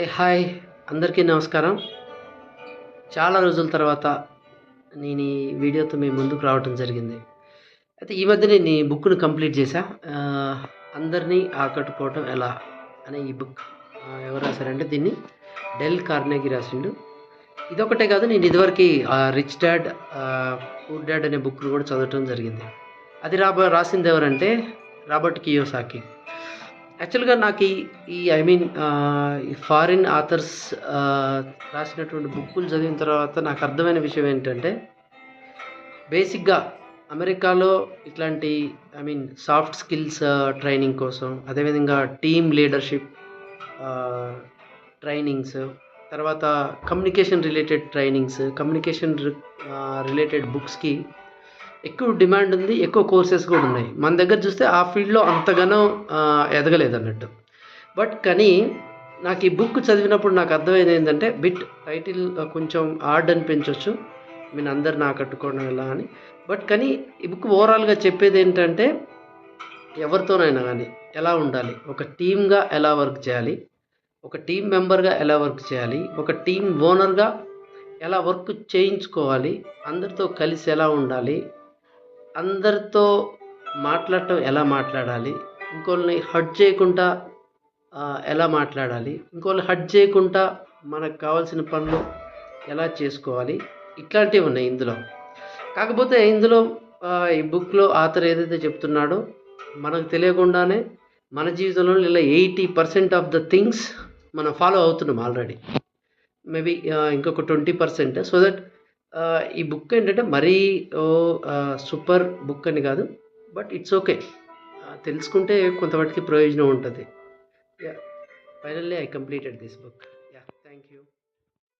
ఏ hi. అందరికీ నమస్కారం. చాలా రోజుల తర్వాత నేను ఈ వీడియోతో మీ ముందుకు రావటం జరిగింది. అయితే ఈ మధ్య నేను ఈ బుక్ను కంప్లీట్ చేశా. అందరినీ ఆకట్టుకోవటం ఎలా అనే ఈ బుక్ ఎవరు రాశారంటే దీన్ని డెల్ కార్నెగీ రాసిండు. ఇదొకటే కాదు నేను ఇదివరకు రిచ్ డాడ్ పూర్ డాడ్ అనే బుక్ను కూడా చదవటం జరిగింది. అది రాబ రాసింది ఎవరంటే రాబర్ట్ కియోసాకి. యాక్చువల్గా నాకు ఈ ఐ మీన్ ఫారిన్ ఆథర్స్ రాసినటువంటి బుక్కులు చదివిన తర్వాత నాకు అర్థమైన విషయం ఏంటంటే బేసిక్గా అమెరికాలో ఇట్లాంటి I mean soft skills training కోసం అదేవిధంగా టీమ్ లీడర్షిప్ ట్రైనింగ్స్ తర్వాత communication related trainings communication related బుక్స్కి ఎక్కువ డిమాండ్ ఉంది ఎక్కువ కోర్సెస్ కూడా ఉన్నాయి. మన దగ్గర చూస్తే ఆ ఫీల్డ్లో అంతగానో ఎదగలేదు అన్నట్టు బట్ కానీ నాకు ఈ బుక్ చదివినప్పుడు నాకు అర్థమైంది ఏంటంటే బిట్ టైటిల్ కొంచెం ఆర్డ్ అనిపించవచ్చు అందరు నా కట్టుకోవడం ఎలా అని. బట్ కానీ ఈ బుక్ ఓవరాల్గా చెప్పేది ఏంటంటే ఎవరితోనైనా కానీ ఎలా ఉండాలి? ఒక టీమ్గా ఎలా వర్క్ చేయాలి? ఒక టీం మెంబర్గా ఎలా వర్క్ చేయాలి? ఒక టీం ఓనర్గా ఎలా వర్క్ చేయించుకోవాలి? అందరితో కలిసి ఎలా ఉండాలి? అందరితో మాట్లాడటం ఎలా మాట్లాడాలి? ఇంకోళ్ళని హట్ చేయకుండా ఎలా మాట్లాడాలి? ఇంకోళ్ళని హట్ చేయకుండా మనకు కావాల్సిన పనులు ఎలా చేసుకోవాలి? ఇట్లాంటివి ఉన్నాయి ఇందులో. కాకపోతే ఇందులో ఈ బుక్లో ఆథర్ ఏదైతే చెప్తున్నాడో మనకు తెలియకుండానే మన జీవితంలో ఇలా eighty percent of the things మనం ఫాలో అవుతున్నాం ఆల్రెడీ. మేబీ ఇంకొక ట్వంటీ పర్సెంట్. సో దట్ ఈ బుక్ ఏంటంటే మరీ సూపర్ బుక్ అని కాదు బట్ ఇట్స్ ఓకే. తెలుసుకుంటే కొంతవాటికి ప్రయోజనం ఉంటుంది. Yeah finally I completed this book. Yeah thank you